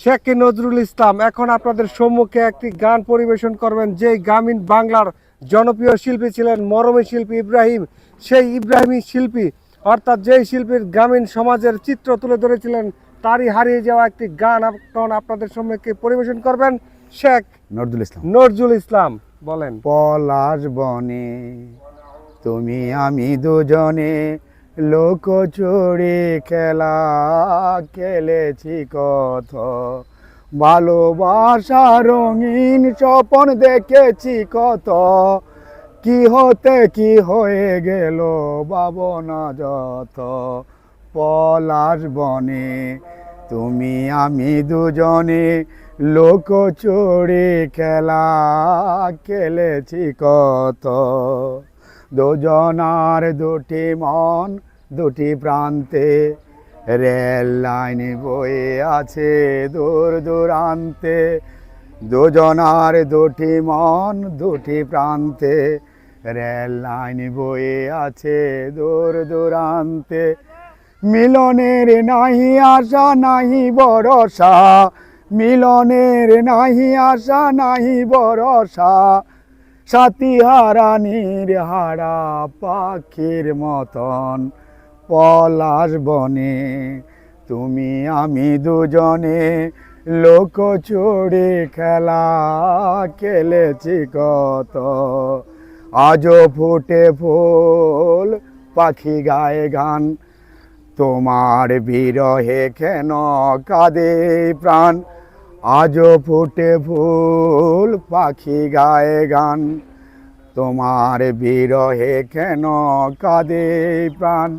শেখ নজরুল ইসলাম এখন আপনাদের সম্মুখে একটি গান পরিবেশন করবেন যেই গ্রামীণ বাংলার জনপ্রিয় শিল্পী ছিলেন মরমী শিল্পী ইব্রাহিম। সেই ইব্রাহিমী শিল্পী অর্থাৎ যেই শিল্পীর গ্রামীণ সমাজের চিত্র তুলে ধরেছিলেন তারই হারিয়ে যাওয়া একটি গান এখন আপনাদের সম্মুখে পরিবেশন করবেন শেখ নজরুল ইসলাম। নজরুল ইসলাম বলেন। পলাশ বনে তুমি আমি দুজনে লোক চড়ে খেলা খেলেছি কত ভালোবাসা রঙিন স্বপন দেখেছি কত কি হতে কি হয়ে গেল ভাবনা যত। পলাশ বনে তুমি, আমি দুজনে লোক চড়ে খেলা খেলেছি কত দুজনার দুটি মন দুটি প্রান্তে রেল লাইন বয়ে আছে দূর দূরান্তে। দুজনার দুটি মন দুটি প্রান্তে রেল লাইন বয়ে আছে দূর দূরান্তে। মিলনের নাহি আশা, নাহি ভরসা। মিলনের নাহি আশা, নাহি ভরসা। সাথী হারানির হারা পাখির মতন। পলাশ বনে তুমি আমি দুজনে লোক চড়ে খেলা খেলেছি কত। আজও ফুটে ফুল পাখি গায়ে গান, তোমার বিরহে কেন কাঁদে প্রাণ? আজও ফুটে ফুল পাখি গায়ে গান, তোমার বিরহে কেন কাঁদে প্রাণ?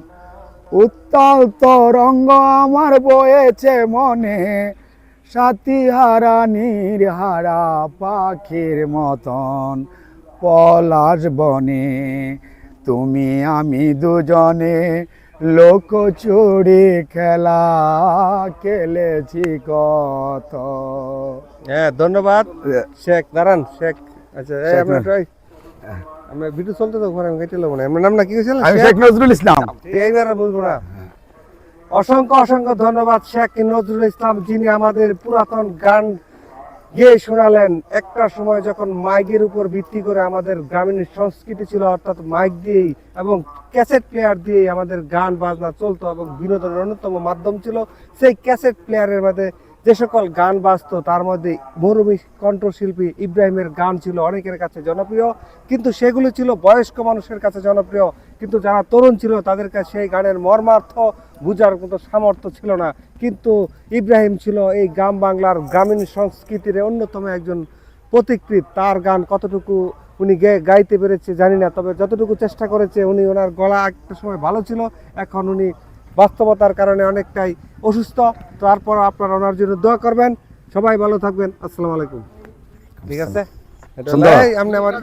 উত্তাল তরঙ্গ আমার বয়েছে মনে। সাথী হারা হারা পাখির মতন পলাশ বনে। তুমি আমি দুজনে লোক চুরি খেলা খেলেছি কত। হ্যাঁ ধন্যবাদ। শেখ দাঁড়ান শেখ। আচ্ছা আমরা আমরা ভিডিও চলতে তো ঘরে আমি কেটে না। আপনার নাম না কি আমি শেখ নজরুল ইসলাম। এইবার বলব না। অসংখ্য অসংখ্য ধন্যবাদ শেখ নজরুল ইসলাম যিনি আমাদের পুরাতন গান গেয়ে শোনালেন। একটা সময় যখন মাইকের উপর ভিত্তি করে আমাদের গ্রামীণ সংস্কৃতি ছিল অর্থাৎ মাইক দিয়েই এবং ক্যাসেট প্লেয়ার দিয়েই আমাদের গান বাজনা চলতো এবং বিনোদনের অন্যতম মাধ্যম ছিল সেই ক্যাসেট প্লেয়ারের মধ্যে যে সকল গান বাজতো, তার মধ্যে মরুমি কণ্ঠশিল্পী ইব্রাহিমের গান ছিল অনেকের কাছে জনপ্রিয়, কিন্তু সেগুলো ছিল বয়স্ক মানুষের কাছে জনপ্রিয়, কিন্তু যারা তরুণ ছিল তাদের কাছে সেই গানের মর্মার্থ বুঝার মতো সামর্থ্য ছিল না। কিন্তু ইব্রাহিম ছিল এই গ্রাম বাংলার গ্রামীণ সংস্কৃতির অন্যতম একজন প্রতিকৃত। তার গান কতটুকু উনি গাইতে পেরেছে জানি না, তবে যতটুকু চেষ্টা করেছে উনি ওনার গলা একটা সময় ভালো ছিল, এখন উনি বাস্তবতার কারণে অনেকটাই অসুস্থ। তারপর আপনার ওনার জন্য দোয়া করবেন। সবাই ভালো থাকবেন। আসসালামু আলাইকুম। ঠিক আছে? এটা আপনি আমার